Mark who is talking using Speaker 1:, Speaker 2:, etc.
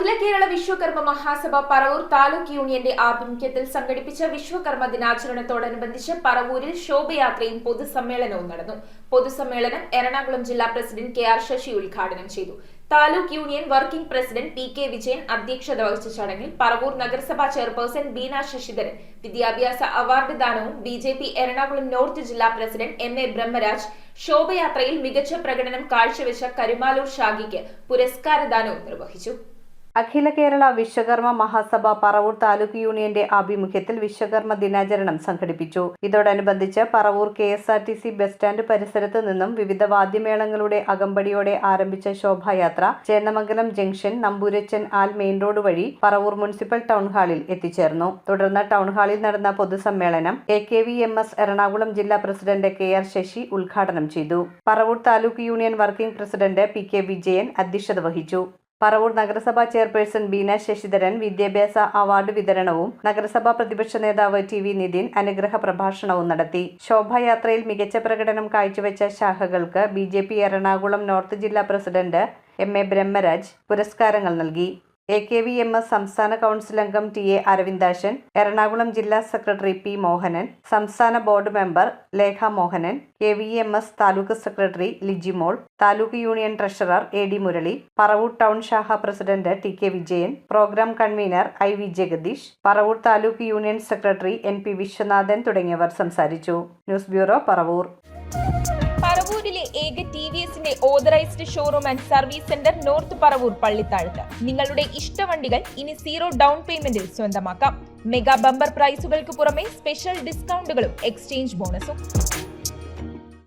Speaker 1: അഖില കേരള വിശ്വകർമ്മ മഹാസഭ പറവൂർ താലൂക്ക് യൂണിയന്റെ ആഭിമുഖ്യത്തിൽ സംഘടിപ്പിച്ച വിശ്വകർമ്മ ദിനാചരണത്തോടനുബന്ധിച്ച് പറവൂരിൽ ശോഭയാത്രയും പൊതുസമ്മേളനവും നടന്നു. പൊതുസമ്മേളനം എറണാകുളം ജില്ലാ പ്രസിഡന്റ് കെ ആർ ശശി ഉദ്ഘാടനം ചെയ്തു. Taluk union working president P K Vijayan അധ്യക്ഷത വഹിച്ച ചടങ്ങിൽ പറവൂർ നഗരസഭാ ചെയർപേഴ്സൺ ബീന ശശിധരൻ വിദ്യാഭ്യാസ award ദാനവും B J P Ernakulam north ജില്ലാ പ്രസിഡന്റ് എം എ ബ്രഹ്മരാജ് ശോഭയാത്രയിൽ മികച്ച പ്രകടനം കാഴ്ചവെച്ച കരുമാലൂർ ഷാഗിക്ക് പുരസ്കാരദാനവും നിർവഹിച്ചു.
Speaker 2: അഖില കേരള വിശ്വകർമ്മ മഹാസഭ പറവൂർ താലൂക്ക് യൂണിയന്റെ ആഭിമുഖ്യത്തിൽ വിശ്വകർമ്മ ദിനാചരണം സംഘടിപ്പിച്ചു. ഇതോടനുബന്ധിച്ച് Paravur K S R T C bus stand പരിസരത്ത് നിന്നും വിവിധ വാദ്യമേളങ്ങളുടെ അകമ്പടിയോടെ ആരംഭിച്ച ശോഭായാത്ര ചേന്നമംഗലം ജംഗ്ഷൻ നമ്പൂരച്ചൻ ആൽ മെയിൻ റോഡ് വഴി പറവൂർ മുനിസിപ്പൽ ടൗൺ ഹാളിൽ എത്തിച്ചേർന്നു. തുടർന്ന് ടൗൺ ഹാളിൽ നടന്ന പൊതുസമ്മേളനം A K V M S Ernakulam ജില്ലാ പ്രസിഡന്റ് കെ ആർ ശശി ഉദ്ഘാടനം ചെയ്തു. Paravur taluk union working president P K Vijayan അധ്യക്ഷത വഹിച്ചു. പറവൂർ നഗരസഭാ ചെയർപേഴ്സൺ ബീന ശശിധരൻ വിദ്യാഭ്യാസ അവാർഡ് വിതരണവും നഗരസഭാ പ്രതിപക്ഷ നേതാവ് ടി വി നിതിൻ അനുഗ്രഹ പ്രഭാഷണവും നടത്തി. ശോഭായാത്രയിൽ മികച്ച പ്രകടനം കാഴ്ചവെച്ച ശാഖകൾക്ക് ബി എറണാകുളം നോർത്ത് ജില്ലാ പ്രസിഡന്റ് എം എ ബ്രഹ്മരാജ് പുരസ്കാരങ്ങൾ നൽകി. A K V M S സംസ്ഥാന കൗൺസിൽ അംഗം ടി എ അരവിന്ദാശൻ എറണാകുളം ജില്ലാ സെക്രട്ടറി പി മോഹനൻ സംസ്ഥാന board member Lekha Mohanan K V M S taluk secretary Lijimol taluk union treasurer A D Murali Paravur town ശാഖ president T K Vijayan programme convener I V Jagadish Paravur taluk union secretary N P Viswanathan തുടങ്ങിയവർ സംസാരിച്ചു. News bureau Paravur.
Speaker 1: പറവൂരിലെ ഏക T V എസിന്റെ authorised showroom and service centre north Paravur Pallithazhathu. നിങ്ങളുടെ ഇഷ്ടവണ്ടികൾ ഇനി zero down പേയ്മെന്റിൽ സ്വന്തമാക്കാം. Mega bumper പ്രൈസുകൾക്ക് പുറമെ special ഡിസ്കൗണ്ടുകളും exchange ബോണസും